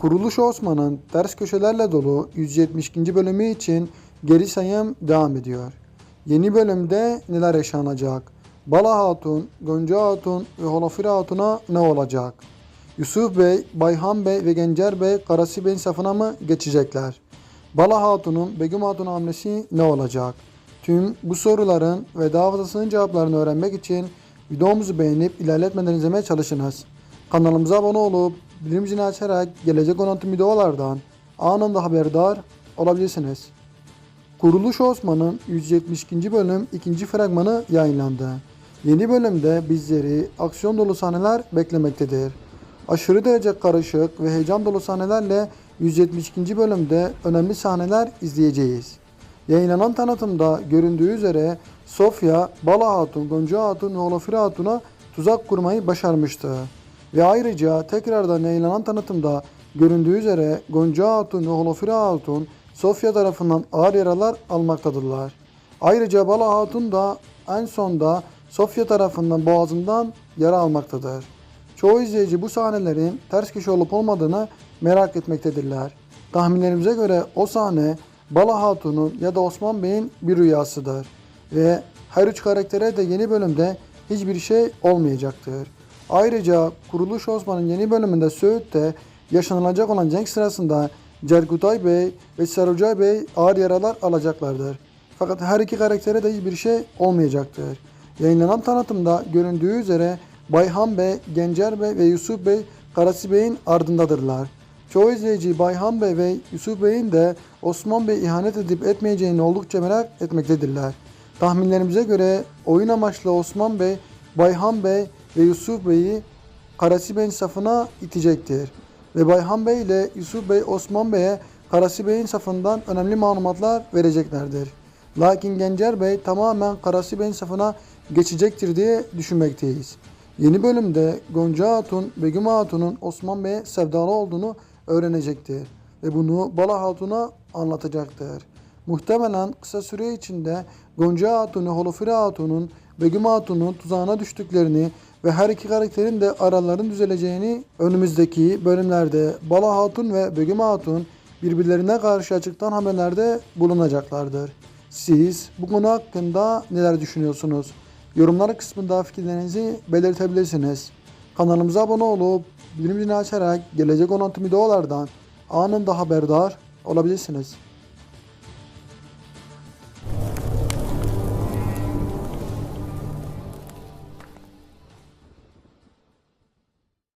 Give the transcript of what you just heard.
Kuruluş Osman'ın ters köşelerle dolu 172. bölümü için geri sayım devam ediyor. Yeni bölümde neler yaşanacak? Bala Hatun, Gonca Hatun ve Holofir Hatun'a ne olacak? Yusuf Bey, Bayhan Bey ve Gencer Bey Karasi Bey'in safına mı geçecekler? Bala Hatun'un Begüm Hatun hamlesi ne olacak? Tüm bu soruların ve daha fazlasının cevaplarını öğrenmek için videomuzu beğenip ilerletmeden izlemeye çalışınız. Kanalımıza abone olup bildirim zilini açarak gelecek olan tüm videolardan anında haberdar olabilirsiniz. Kuruluş Osman'ın 172. bölüm 2. fragmanı yayınlandı. Yeni bölümde bizleri aksiyon dolu sahneler beklemektedir. Aşırı derece karışık ve heyecan dolu sahnelerle 172. bölümde önemli sahneler izleyeceğiz. Yayınlanan tanıtımda göründüğü üzere Sofya, Bala Hatun, Gonca Hatun ve Olafire Hatun'a tuzak kurmayı başarmıştı. Ve ayrıca tekrardan yayınlanan tanıtımda göründüğü üzere Gonca Hatun ve Holofire Hatun Sofya tarafından ağır yaralar almaktadırlar. Ayrıca Bala Hatun da en sonda Sofya tarafından boğazından yara almaktadır. Çoğu izleyici bu sahnelerin ters köşe olup olmadığını merak etmektedirler. Tahminlerimize göre o sahne Bala Hatun'un ya da Osman Bey'in bir rüyasıdır. Ve her üç karaktere de yeni bölümde hiçbir şey olmayacaktır. Ayrıca Kuruluş Osman'ın yeni bölümünde Söğüt'te yaşanılacak olan cenk sırasında Cerkutay Bey ve Sarucay Bey ağır yaralar alacaklardır. Fakat her iki karaktere de hiçbir şey olmayacaktır. Yayınlanan tanıtımda göründüğü üzere Bayhan Bey, Gencer Bey ve Yusuf Bey Karasi Bey'in ardındadırlar. Çoğu izleyici Bayhan Bey ve Yusuf Bey'in de Osman Bey ihanet edip etmeyeceğini oldukça merak etmektedirler. Tahminlerimize göre oyun amaçlı Osman Bey, Bayhan Bey ve Yusuf Bey'i Karasi Bey'in safına itecektir. Ve Bayhan Bey ile Yusuf Bey Osman Bey'e Karasi Bey'in safından önemli malumatlar vereceklerdir. Lakin Gencer Bey tamamen Karasi Bey'in safına geçecektir diye düşünmekteyiz. Yeni bölümde Gonca Hatun, Begüm Hatun'un Osman Bey'e sevdalı olduğunu öğrenecektir. Ve bunu Bala Hatun'a anlatacaktır. Muhtemelen kısa süre içinde Gonca Hatun ve Holofire Hatun'un Begüm Hatun'un tuzağına düştüklerini ve her iki karakterin de araların düzeleceğini önümüzdeki bölümlerde Bala Hatun ve Begüm Hatun birbirlerine karşı açıktan haberlerde bulunacaklardır. Siz bu konu hakkında neler düşünüyorsunuz? Yorumlar kısmında fikirlerinizi belirtebilirsiniz. Kanalımıza abone olup bildirim açarak gelecek olan tüm videolardan anında haberdar olabilirsiniz.